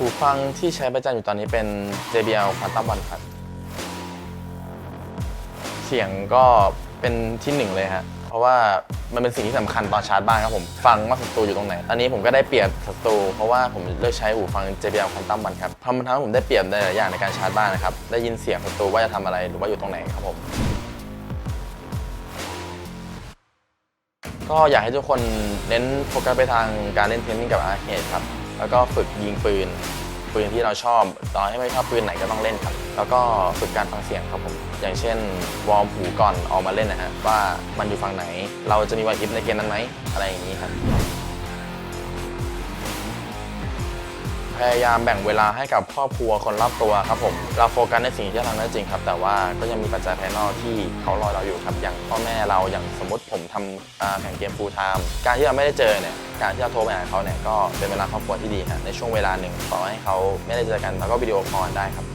หูฟังที่ใช้ประจำอยู่ตอนนี้เป็น JBL Quantum One ครับ เสียงก็เป็นที่หนึ่งเลยฮะ เพราะว่ามันเป็นสิ่งที่สำคัญตอนชาร์จบ้านครับผม ฟังว่าศัตรูอยู่ตรงไหน ตอนนี้ผมก็ได้เปรียบศัตรูเพราะว่าผมเลือกใช้หูฟัง JBL Quantum One ครับทำมันทำให้ผมได้เปรียบในหลายอย่างในการชาร์จบ้านนะครับ ได้ยินเสียงศัตรูว่าจะทำอะไรหรือว่าอยู่ตรงไหนครับผม ก็อยากให้ทุกคนเน้นโฟกัสไปทางการเล่นเทนนิสกับอาร์เคดครับ แล้วก็ฝึกยิงปืน ปืนที่เราชอบต่อให้ไม่ชอบปืนไหนก็ต้องเล่นครับ แล้วก็ฝึกการฟังเสียงครับผม อย่างเช่น วอร์มหูก่อนออกมาเล่นนะฮะว่ามันอยู่ฝั่งไหน เราจะมีไหวพริบในเกมนั้นไหมอะไรอย่างนี้ครับ พยายามแบ่งเวลาให้กับครอบครัวคนรอบตัวครับผมเราโฟกัสในสิ่งที่เราทำได้จริงครับ แต่ว่าก็ยังมีปัจจัยภายนอกที่เขารอเราอยู่ครับ อย่างพ่อแม่เราอย่างสมมติผมทำอ่าแข่งเกมฟูลไทม์การที่เราไม่ได้เจอเนี่ยการที่เราโทรไปหาเขาเนี่ยก็เป็นเวลาครอบครัวที่ดีฮะในช่วงเวลาหนึ่งต่อให้เขาไม่ได้เจอกันเราก็วิดีโอคอลได้ครับ